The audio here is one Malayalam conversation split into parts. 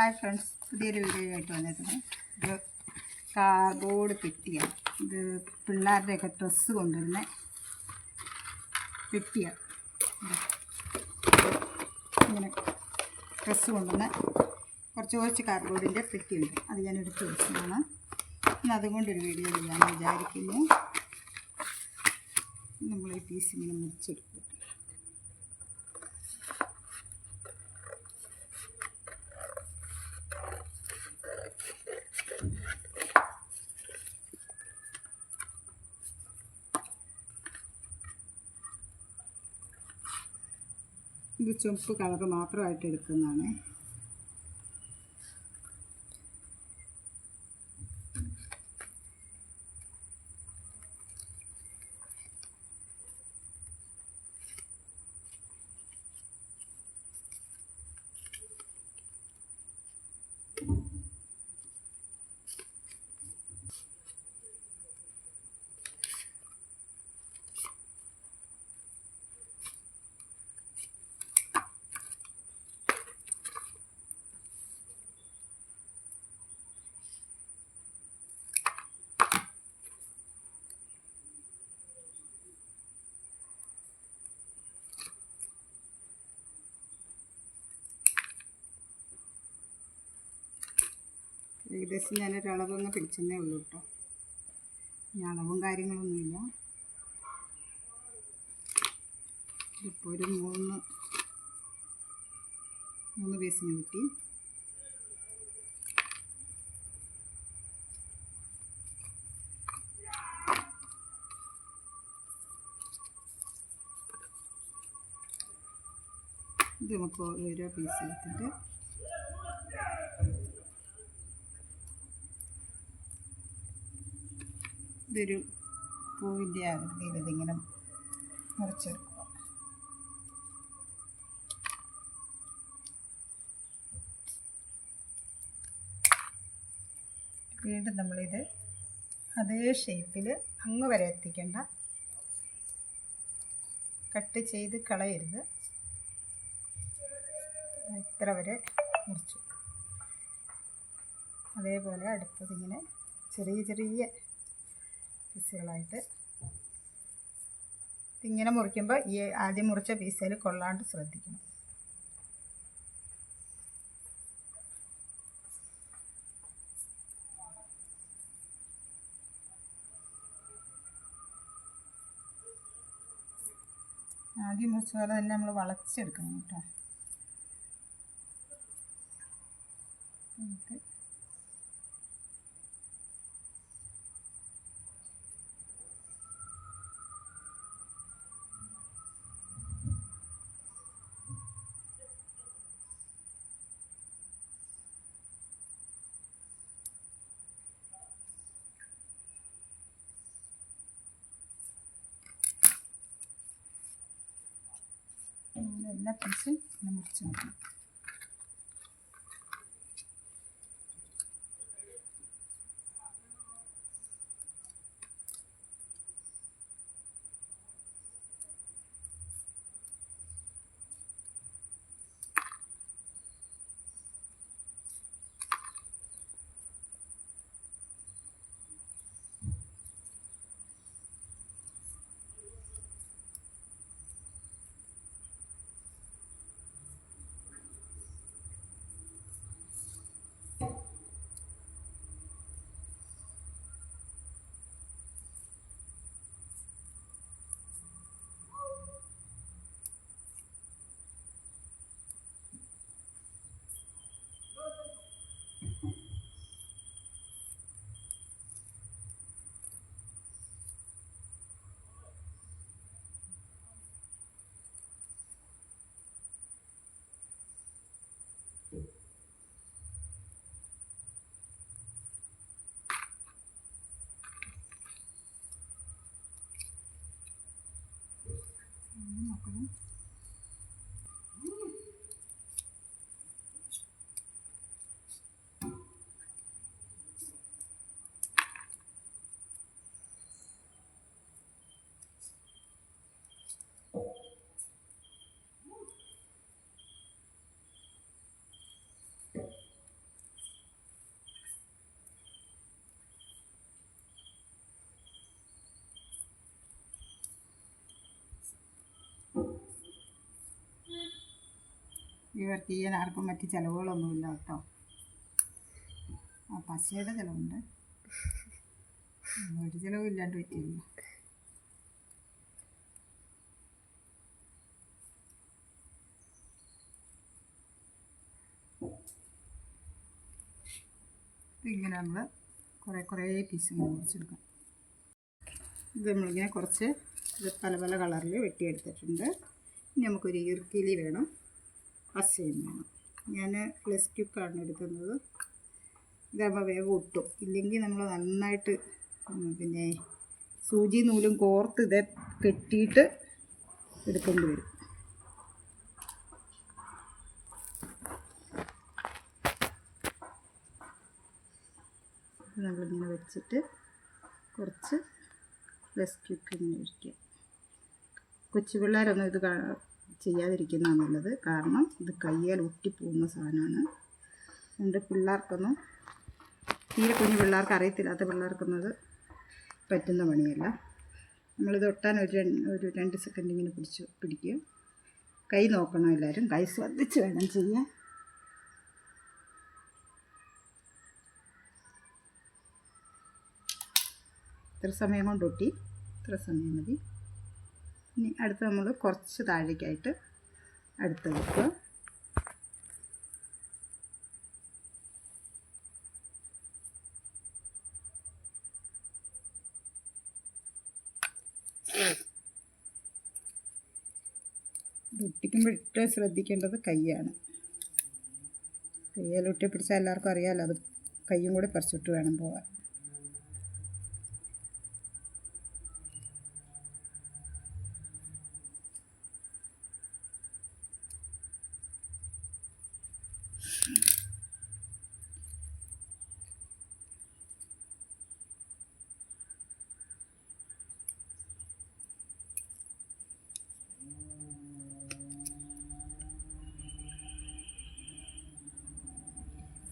ഹായ് ഫ്രണ്ട്സ് പുതിയൊരു വീഡിയോ ആയിട്ട് വന്നിരുന്നു ഇത് കാർഡ്ബോർഡ് പെട്ടിയാണ് ഇത് പിള്ളേരുടെയൊക്കെ ഡ്രസ്സ് കൊണ്ടുവരുന്ന പെട്ടിയാണ് ഇങ്ങനെ ഡ്രസ്സ് കൊണ്ടുവന്ന കുറച്ച് കുറച്ച് കാർഡ്ബോർഡിന്റെ പെട്ടിയുണ്ട്. അത് ഞാൻ എടുത്ത് വെച്ചതാണ്. ഇന്ന് അതുകൊണ്ടൊരു വീഡിയോ ഞാൻ വിചാരിക്കുന്നു. നമ്മൾ ഈ പീസ് ഇങ്ങനെ മുറിച്ചെടുക്കും. ഇത് ചുവപ്പ് കളർ മാത്രമായിട്ട് എടുക്കുന്നതാണ്. ഏകദേശം ഞാനൊരു അളവങ്ങ് പിടിച്ചെന്നേ ഉള്ളൂ കേട്ടോ. ഇനി അളവും കാര്യങ്ങളൊന്നുമില്ല. ഇതിപ്പോൾ ഒരു മൂന്ന് മൂന്ന് പീസിന് കിട്ടി. ഇത് നമുക്ക് ഓരോ പീസ് ഇതൊരു പൂവിന്റെ ആകൃതിയിൽ ഇതിങ്ങനെ മറിച്ചെടുക്കുക. വീണ്ടും നമ്മളിത് അതേ ഷേപ്പിൽ അങ്ങ് വരെ എത്തിക്കേണ്ട. കട്ട് ചെയ്ത് കളയരുത്. ഇത്ര വരെ മുറിച്ചു. അതേപോലെ അടുത്തതിങ്ങനെ ചെറിയ ചെറിയ പീസുകളായിട്ട്. ഇങ്ങനെ മുറിക്കുമ്പോൾ ഈ ആദ്യം മുറിച്ച പീസിൽ കൊള്ളാണ്ട് ശ്രദ്ധിക്കണം. ആദ്യം മുറിച്ച പോലെ തന്നെ നമ്മൾ വളച്ചെടുക്കണം കേട്ടോ. അങ്ങനെ എല്ലാ പീസും ഇങ്ങനെ മുറിച്ച് ഈ വർക്ക് ചെയ്യാൻ ആർക്കും മറ്റ് ചിലവുകളൊന്നുമില്ല കേട്ടോ. ആ പശയുടെ ചിലവുണ്ട്. ഒരു ചിലവില്ലാണ്ട് പറ്റില്ല ഇങ്ങനെ നമ്മൾ കുറേ കുറേ പീസ് മുറിച്ചെടുക്കാം. ഇത് നമ്മളിങ്ങനെ കുറച്ച് ഇത് പല പല കളറിൽ വെട്ടിയെടുത്തിട്ടുണ്ട്. ഇനി നമുക്കൊരു ഇറുക്കിലി വേണം. പശയും വേണം ഞാൻ പ്ലസ് ക്യൂക്കാണ് എടുക്കുന്നത്. ഇതാകുമ്പോൾ വേഗം ഒട്ടും. ഇല്ലെങ്കിൽ നമ്മൾ നന്നായിട്ട് പിന്നെ സൂചി നൂലും കോർത്ത് ഇതേ കെട്ടിയിട്ട് എടുക്കേണ്ടി വരും. നമ്മളിങ്ങനെ വെച്ചിട്ട് കുറച്ച് പ്ലസ് ക്യൂക്ക് ഇങ്ങനെ ഒഴിക്കുക കൊച്ചു പിള്ളേരൊന്നും ഇത് ചെയ്യാതിരിക്കുന്നതാണ് നല്ലത് കാരണം ഇത് കയ്യാൽ ഒട്ടിപ്പോകുന്ന സാധനമാണ്. അതുകൊണ്ട് പിള്ളേർക്കൊന്നും തീരെ കുഞ്ഞു പിള്ളേർക്ക് അറിയത്തില്ലാത്ത പിള്ളേർക്കൊന്നും അത് പറ്റുന്ന പണിയല്ല. നമ്മളിത് ഒട്ടാൻ ഒരു ഒരു രണ്ട് സെക്കൻഡ് ഇങ്ങനെ പിടിച്ച് പിടിക്കുക. കൈ നോക്കണം എല്ലാവരും. കൈ ശ്രദ്ധിച്ച് വേണം ചെയ്യാൻ. ഇത്ര സമയം കൊണ്ട് ഒട്ടി. ഇത്ര സമയം മതി. ഇനി അടുത്ത് നമ്മൾ കുറച്ച് താഴേക്കായിട്ട് അടുത്ത് വെക്കുക. ഒട്ടിക്കുമ്പോൾ ഏറ്റവും ശ്രദ്ധിക്കേണ്ടത് കൈയാണ്. കയ്യിൽ പിടിച്ചാൽ എല്ലാവർക്കും അറിയാമല്ലോ അത് കയ്യും കൂടി പറിച്ചിട്ട് വേണം പോകാൻ.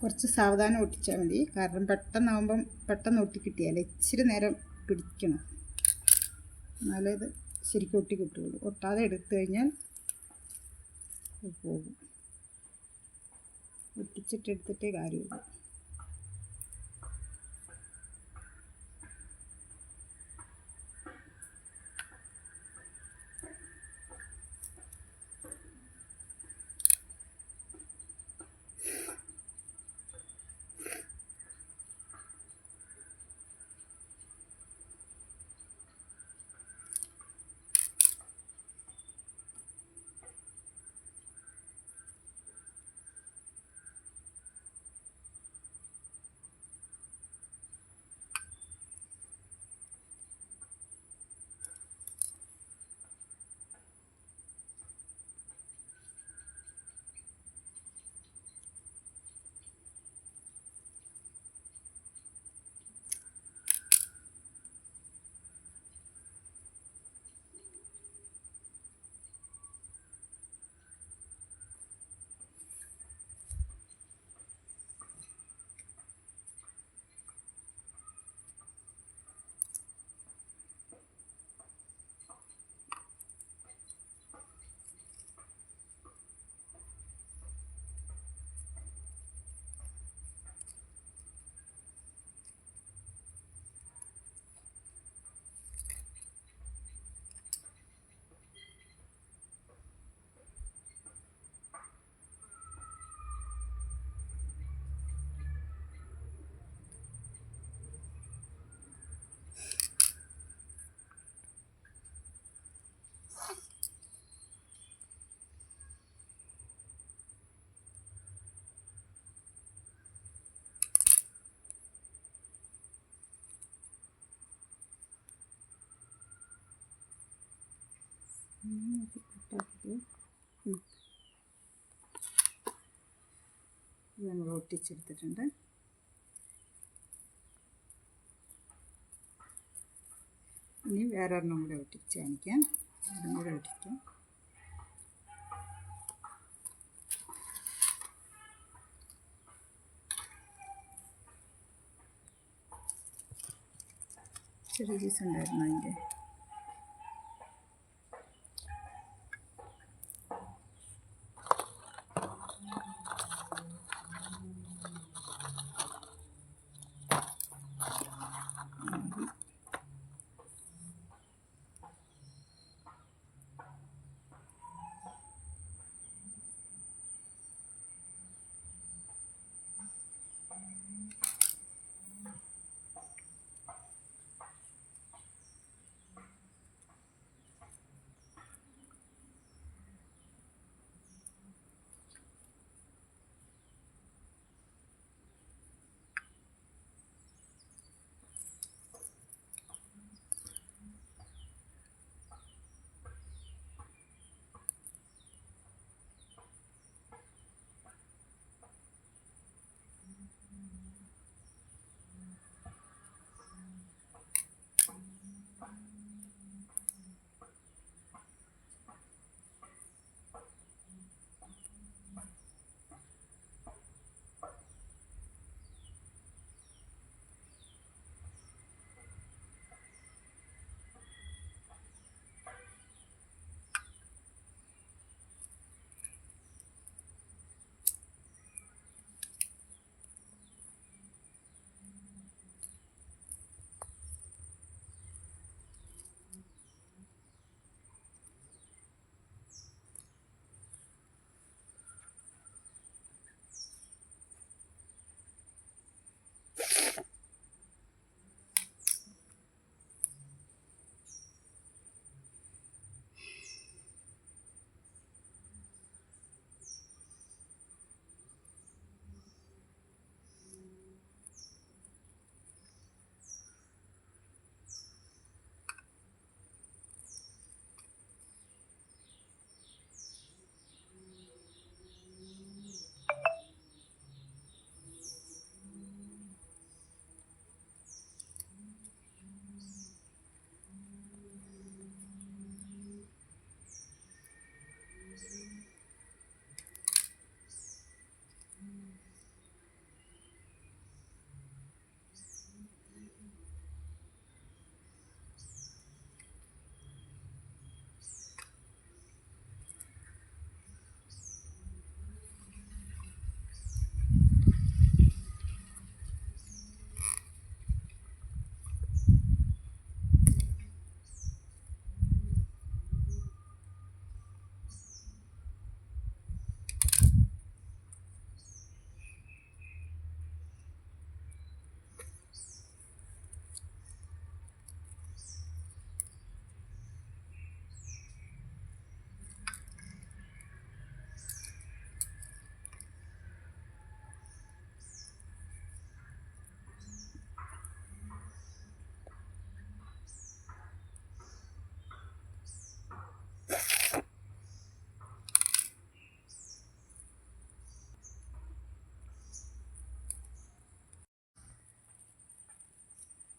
കുറച്ച് സാവധാനം ഒട്ടിച്ചാൽ മതി. കാരണം പെട്ടെന്നാവുമ്പം പെട്ടെന്ന് ഒട്ടി കിട്ടിയാൽ ഇച്ചിരി നേരം പിടിക്കണം. എന്നാലേ ഇത് ശരിക്കും ഒട്ടി കിട്ടുള്ളൂ ഒട്ടാതെ എടുത്തു കഴിഞ്ഞാൽ അത് പോകും ഒട്ടിച്ചിട്ട് എടുത്തിട്ടേ കാര്യമുള്ളൂ ഇത് നമ്മൾ ഒട്ടിച്ചെടുത്തിട്ടുണ്ട് ഇനി വേറൊരെണ്ണം കൂടെ ഒട്ടിച്ച് കാണിക്കാം. അതും കൂടെ ഒട്ടിക്കാം. ചെറിയ ജ്യൂസ് ഉണ്ടായിരുന്നു അതിന്റെ.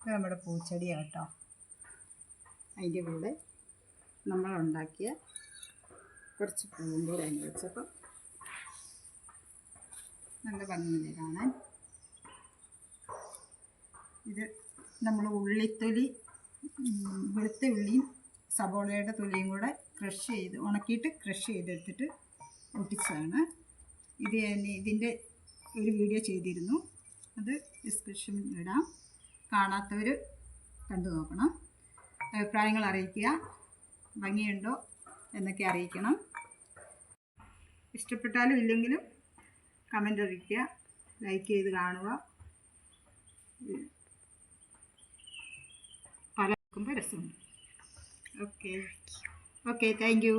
ഇത് നമ്മുടെ പൂച്ചെടിയാണ് കേട്ടോ. അതിന്റെ കൂടെ നമ്മളുണ്ടാക്കിയ കുറച്ച് പൂവും അതിന് വെച്ചപ്പോൾ നല്ല ഭംഗി കാണാൻ. ഇത് നമ്മൾ ഉള്ളിത്തൊലി വെളുത്ത ഉള്ളിയും സബോളയുടെ തൊലിയും കൂടെ ക്രഷ് ചെയ്ത് ഉണക്കിയിട്ട് ക്രഷ് ചെയ്തെടുത്തിട്ട് ഒട്ടിച്ചതാണ്. ഇത് ഇതിന്റെ ഒരു വീഡിയോ ചെയ്തിരുന്നു. അത് ഡിസ്ക്രിപ്ഷനിൽ ഇടാം. കാണാത്തവർ കണ്ടു നോക്കണം. അഭിപ്രായങ്ങൾ അറിയിക്കുക. ഭംഗിയുണ്ടോ എന്നൊക്കെ അറിയിക്കണം. ഇഷ്ടപ്പെട്ടാലും ഇല്ലെങ്കിലും കമന്റ് അറിയിക്കുക ലൈക്ക് ചെയ്ത് കാണുക. പല നോക്കുമ്പോൾ രസമുണ്ട്. Okay okay thank you